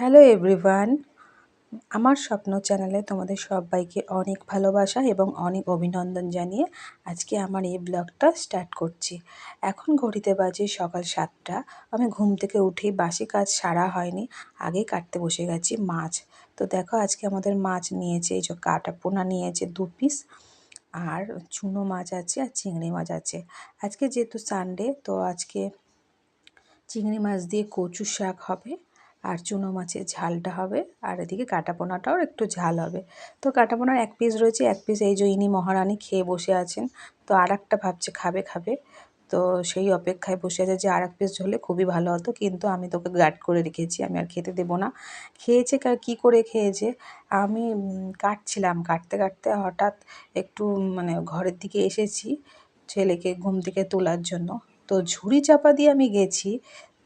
Hello everyone, আমার স্বপ্ন চ্যানেলে তোমাদের সবাইকে অনেক ভালোবাসা এবং অনেক অভিনন্দন জানিয়ে আজকে আমার এই ব্লগটা স্টার্ট করছি। এখন ঘড়িতে বাজে সকাল সাতটা, আমি ঘুম থেকে উঠেই বাসি কাজ সারা হয়নি আগেই কাটতে বসে গেছি মাছ। তো দেখো আজকে আমাদের মাছ নিয়েছে, এই যে কাটা পোনা নিয়েছে দু পিস আর চুনো মাছ আছে আর চিংড়ি মাছ আছে। আজকে যেহেতু সানডে তো আজকে চিংড়ি মাছ দিয়ে কচু শাক হবে আর চুনো মাছের ঝালটা হবে। আর এদিকে কাটাপোনাটাও একটু ঝাল হবে। তো কাটাপোনার এক পিস রয়েছে, এক পিস এই যে ইনি মহারানী খেয়ে বসে আছেন। তো আর একটা ভাবছে খাবে খাবে। তো সেই অপেক্ষায় বসে আছে যে আর এক পিস ঝোলে খুবই ভালো হতো। কিন্তু আমি তোকে গার্ড করে রেখেছি, আমি আর খেতে দেবো না। খেয়েছে কী করে খেয়েছে? আমি কাটছিলাম। কাটতে কাটতে হঠাৎ একটু মানে ঘরের দিকে এসেছি ছেলেকে ঘুম থেকে তোলার জন্য। তো ঝুড়ি চাপা দিয়ে আমি গেছি।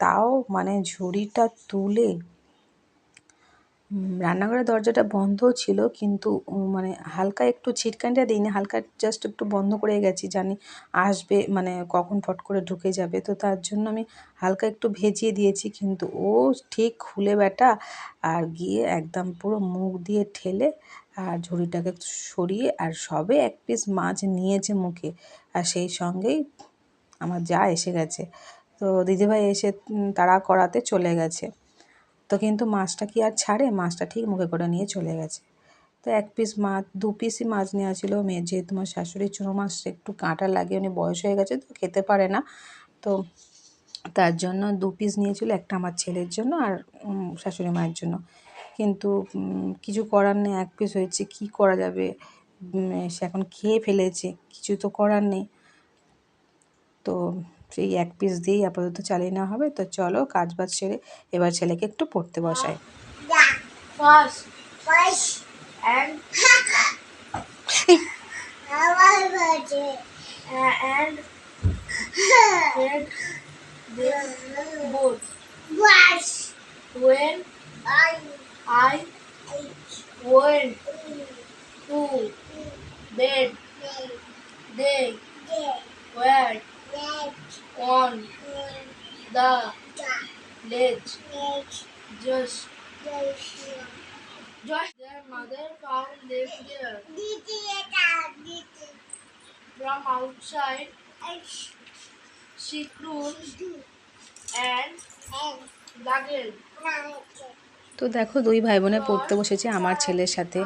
তাও মানে ঝুড়িটা তুলে রান্নাঘরের দরজাটা বন্ধ ছিল, কিন্তু মানে হালকা একটু ছিটকানিটা দিইনি, হালকা জাস্ট একটু বন্ধ করে গেছি, জানি আসবে মানে কখন ফট করে ঢুকে যাবে, তো তার জন্য আমি হালকা একটু ভেজিয়ে দিয়েছি, কিন্তু ও ঠিক খুলে বেটা আর গিয়ে একদম পুরো মুখ দিয়ে ঠেলে, আর ঝুড়িটাকে সরিয়ে, আর সবে এক পিস মাছ নিয়েছে মুখে, আর সেই সঙ্গেই আমার যা এসে গেছে। তো দিদিভাই এসে তাড়া করাতে চলে গেছে। তো কিন্তু মাছটা কি আর ছাড়ে? মাছটা ঠিক মুখে করে নিয়ে চলে গেছে। তো এক পিস মাছ দু পিসই মাছ নেওয়া ছিল। মেয়ে যেহেতু আমার শাশুড়ি চুনো মাছ, একটু কাঁটা লাগে, উনি বয়স হয়ে গেছে তো খেতে পারে না। তো তার জন্য দু পিস নিয়েছিল, একটা আমার ছেলের জন্য আর শাশুড়ি মায়ের জন্য। কিন্তু কিছু করার নেই, এক পিস হয়েছে, কি করা যাবে? সে এখন খেয়ে ফেলেছে, কিছু তো করার নেই। তো সেই এক পিস দিয়েই আপাতত চালিয়ে নেওয়া হবে তো চলো কাজ বাজ সেরে এবার ছেলেকে একটু পড়তে বসাই when bed Just, just their mother found them there. From outside, she cruised and lugged. তো দেখো দুই ভাই বোনে পড়তে বসেছে আমার ছেলের সাথে।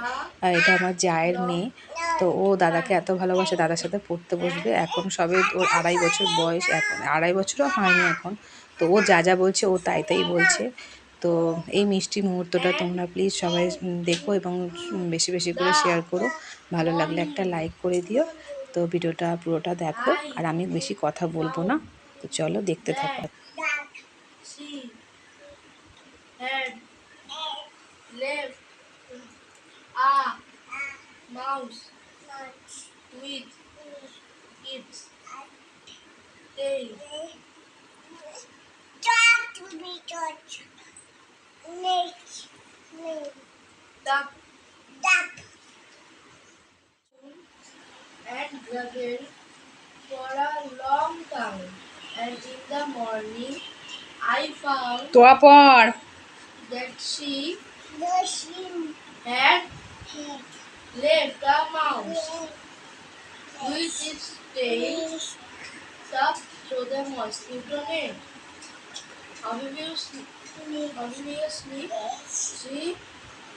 এটা আমার জায়ের মেয়ে। তো ও দাদাকে এত ভালোবাসে দাদার সাথে পড়তে বসবে। এখন সবে ওর আড়াই বছর বয়স এখন আড়াই বছরও হয়নি এখন। তো ও যা যা বলছে ও তাই তাই বলছে। তো এই মিষ্টি মুহূর্তটা তোমরা প্লিজ সবাই দেখো এবং বেশি বেশি করে শেয়ার করো। ভালো লাগলে একটা লাইক করে দিও। তো ভিডিওটা পুরোটা দেখো। আর আমি বেশি কথা বলব না। তো চলো দেখতে থাকো। Tail. Duck. Duck. And struggled for a long time. And in the morning, I found that she had left a mouse with its tail stuck to the mosquito net. Obviously, obviously, she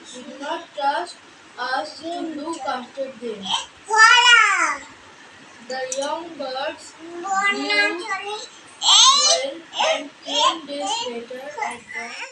do not trust us to look after them. The young birds knew well and ten this later at the